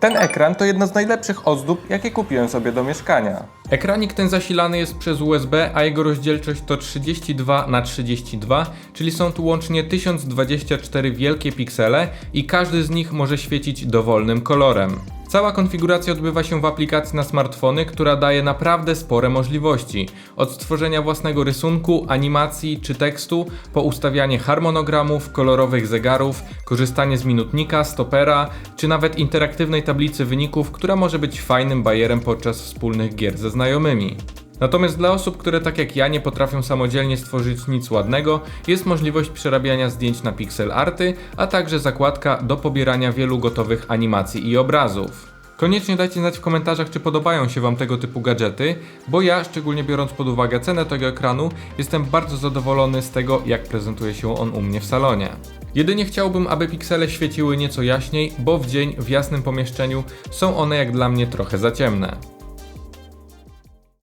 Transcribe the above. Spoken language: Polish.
Ten ekran to jedna z najlepszych ozdób, jakie kupiłem sobie do mieszkania. Ekranik ten zasilany jest przez USB, a jego rozdzielczość to 32 na 32, czyli są tu łącznie 1024 wielkie piksele i każdy z nich może świecić dowolnym kolorem. Cała konfiguracja odbywa się w aplikacji na smartfony, która daje naprawdę spore możliwości. Od stworzenia własnego rysunku, animacji czy tekstu, po ustawianie harmonogramów, kolorowych zegarów, korzystanie z minutnika, stopera, czy nawet interaktywnej tablicy wyników, która może być fajnym bajerem podczas wspólnych gier ze znajomymi. Natomiast dla osób, które tak jak ja nie potrafią samodzielnie stworzyć nic ładnego, jest możliwość przerabiania zdjęć na pixel arty, a także zakładka do pobierania wielu gotowych animacji i obrazów. Koniecznie dajcie znać w komentarzach, czy podobają się Wam tego typu gadżety, bo ja, szczególnie biorąc pod uwagę cenę tego ekranu, jestem bardzo zadowolony z tego, jak prezentuje się on u mnie w salonie. Jedynie chciałbym, aby piksele świeciły nieco jaśniej, bo w dzień w jasnym pomieszczeniu są one jak dla mnie trochę za ciemne.